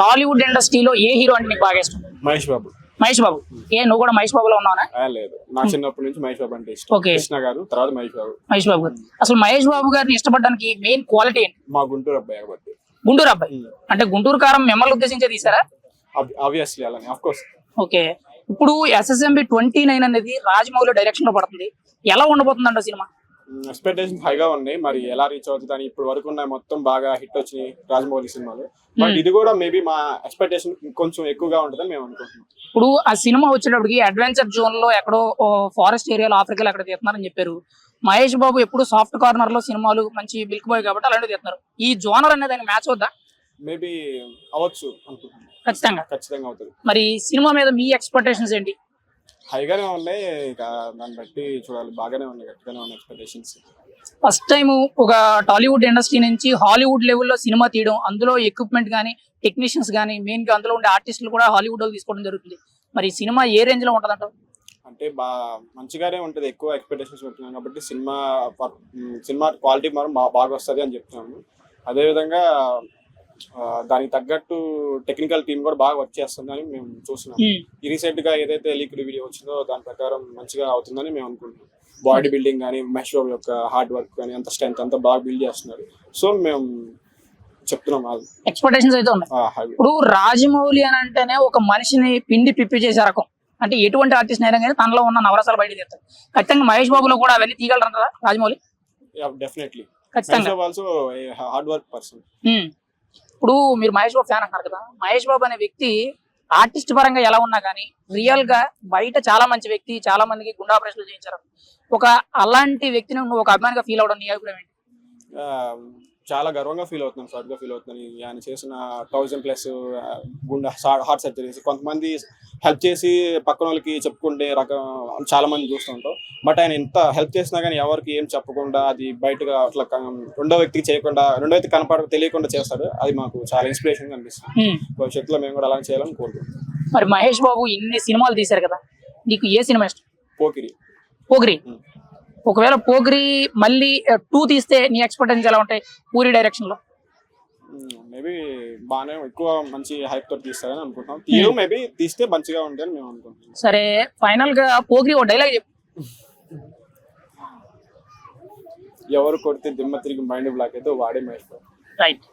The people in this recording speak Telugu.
టాలీవుడ్ ఇండస్ట్రీలో ఏ హీరో అంటే నీకు బాగా ఇష్టం? మహేష్ బాబు. మహేష్ బాబు. ఏ నువ్వు కూడా మహేష్ బాబులో ఉన్నావునా లేదు. నా చిన్నప్పటి నుంచి మహేష్ బాబు అంటే ఇష్టం. కృష్ణ గారు తర్వాత మహేష్ బాబు. మహేష్ బాబు గారు. అసలు మహేష్ బాబు గారిని ఇష్టపడడానికి మెయిన్ క్వాలిటీ ఏంటి? మా గుంటూరు అబ్బాయి కాబట్టి గుంటూరు అబ్బాయి. అంటే గుంటూరు కారం మిమ్మల్ని ఉద్దేశించే తీసారా? ఆబ్వియస్లీ అలానే ఆఫ్ కోర్స్ ఓకే. ఇప్పుడు ఎస్ఎస్ఎంబి ట్వంటీ నైన్ అనేది రాజమౌళి డైరెక్షన్లో పడుతుంది. ఎలా ఉండబోతుందంట సినిమా? ఎక్స్పెక్టేషన్ హైగా ఉన్నాయి. మరి ఎలా రీచ్ అవుతుంది అని ఇప్పుడు వరకు ఉన్న మొత్తం బాగా హిట్ వచ్చినాయి రాజమౌళి సినిమాలు. బట్ ఇది కూడా మేబీ మా ఎక్స్పెక్టేషన్ కొంచెం ఎక్కువగా ఉంటుందని మేము అనుకుంటున్నాం. ఇప్పుడు ఆ సినిమా వచ్చేటప్పటికి అడ్వెంచర్ జోన్లో ఎక్కడో ఫారెస్ట్ ఏరియాలో ఆఫ్రికాలో అక్కడ తీస్తున్నారని చెప్పారు. మహేష్ బాబు ఎప్పుడు సాఫ్ట్ కార్నర్లో సినిమాలు మంచి మిల్క్ బాయ్ కాబట్టి అలాంటివి తీస్తున్నారు. ఈ జోనర్ అనేది దానికి మ్యాచ్ అవుద్దా? మేబీ అనుకుంటున్నాం. ఖచ్చితంగా. ఖచ్చితంగా అవుతుంది. మరి సినిమా మీద మీ ఎక్స్పెక్టేషన్స్ ఏంటి? హైగానే ఉన్నాయి. ఇక దాన్ని బట్టి చూడాలి. బాగానే ఉన్నాయి. గట్టిగానే ఉన్నాయి ఎక్స్పెక్టేషన్స్ ఫస్ట్ టైం ఒక టాలీవుడ్ ఇండస్ట్రీ నుంచి హాలీవుడ్ లెవెల్లో సినిమా తీయడం అందులో ఎక్విప్మెంట్ కానీ టెక్నీషియన్స్ కానీ మెయిన్గా అందులో ఉండే ఆర్టిస్టులు కూడా హాలీవుడ్లో తీసుకోవడం జరుగుతుంది. మరి సినిమా ఏ రేంజ్లో ఉంటుందంట అంటే బా మంచిగానే ఉంటుంది. ఎక్కువ ఎక్స్పెక్టేషన్స్ పెట్టున్నాం కాబట్టి సినిమా సినిమా క్వాలిటీ మనం బాగా వస్తుంది అని చెప్తున్నాము. అదేవిధంగా దానికి తగ్గట్టు టెక్నికల్ టీం కూడా బాగా వర్క్ చేస్తుందని మేము చూస్తున్నాం. ఈ రీసెంట్గా ఏదైతే లీక్డ్ వీడియో వచ్చిందో దాని ప్రకారం మంచిగా అవుతుందని మేము అనుకుంటున్నాం. బాడీ బిల్డింగ్ కానీ మహేష్ బాబు యొక్క హార్డ్ వర్క్ కానీ అంత స్ట్రెంత్ అంతా బాగా బిల్డ్ చేస్తున్నారు. సో మేము చెప్తున్నాం ఎక్స్పెక్టేషన్స్ అయితే ఉన్నాయి. ఇప్పుడు రాజమౌళి అని అంటేనే ఒక మనిషిని పిండి పిప్పి చేసే రకం. అంటే ఎటువంటి ఆర్టిస్ట్ అయినా కానీ తనలో ఉన్న నవరసాలు బయట తీస్తారు. ఖచ్చితంగా మహేష్ బాబులో కూడా అవన్నీ తీయగలరంటారా రాజమౌళి? డెఫినెట్లీ ఖచ్చితంగా. Also hard work person. ఇప్పుడు మీరు మహేష్ బాబు ఫ్యాన్ అంటున్నారు కదా మహేష్ బాబు అనే వ్యక్తి ఆర్టిస్ట్ పరంగా ఎలా ఉన్నా కానీ రియల్గా బయట చాలా మంచి వ్యక్తి చాలా మందికి గుండా ఆపరేషన్లు చేయించారు. ఒక అలాంటి వ్యక్తిని నువ్వు ఒక అభిమానిగా ఫీల్ అవడం నీ అభిప్రాయం ఏంటి? చాలా గర్వంగా ఫీల్ అవుతున్నాను ప్రౌడ్గా ఫీల్ అవుతున్నాను ఆయన చేసిన థౌజండ్ ప్లస్ గుండె హార్ట్ సర్జరీస్ కొంతమంది హెల్ప్ చేసి పక్కన వాళ్ళకి చెప్పుకుంటే రకం చాలా మంది చూస్తుంటాం బట్ ఆయన ఎంత హెల్ప్ చేసినా కానీ ఎవరికి ఏం చెప్పకుండా అది బయటగా అట్లా రెండో వ్యక్తికి చేయకుండా రెండో వ్యక్తి కనపడ తెలియకుండా చేస్తాడు. అది మాకు చాలా ఇన్స్పిరేషన్ అనిపిస్తుంది. భవిష్యత్తులో మేము కూడా అలా చేయాలని కోరుకుంటున్నాం. మరి మహేష్ బాబు ఇన్ని సినిమాలు తీశారు కదా నీకు ఏ సినిమా ఇష్టం? పోకిరి. ఉమ్. ఒకవేళ పోగిరి మళ్ళీ టూ తీస్తే నీ ఎక్స్పెక్టేషన్స్ ఎలా ఉంటాయి? పూరి డైరెక్షన్లో. మేబీ బాగానే ఎక్కువ మంచి హైప్ తోటి తీస్తారని అనుకుంటున్నాం. తీరు మేబీ తీస్తే మంచిగా ఉంటాయని మేము అనుకుంటున్నాం. సరే ఫైనల్గా పోగిరి ఒక డైలాగ్ చెప్పు. ఎవరు కొడితే దిమ్మ తిరిగి మైండ్ బ్లాక్ అయితే వాడే బాబు రైట్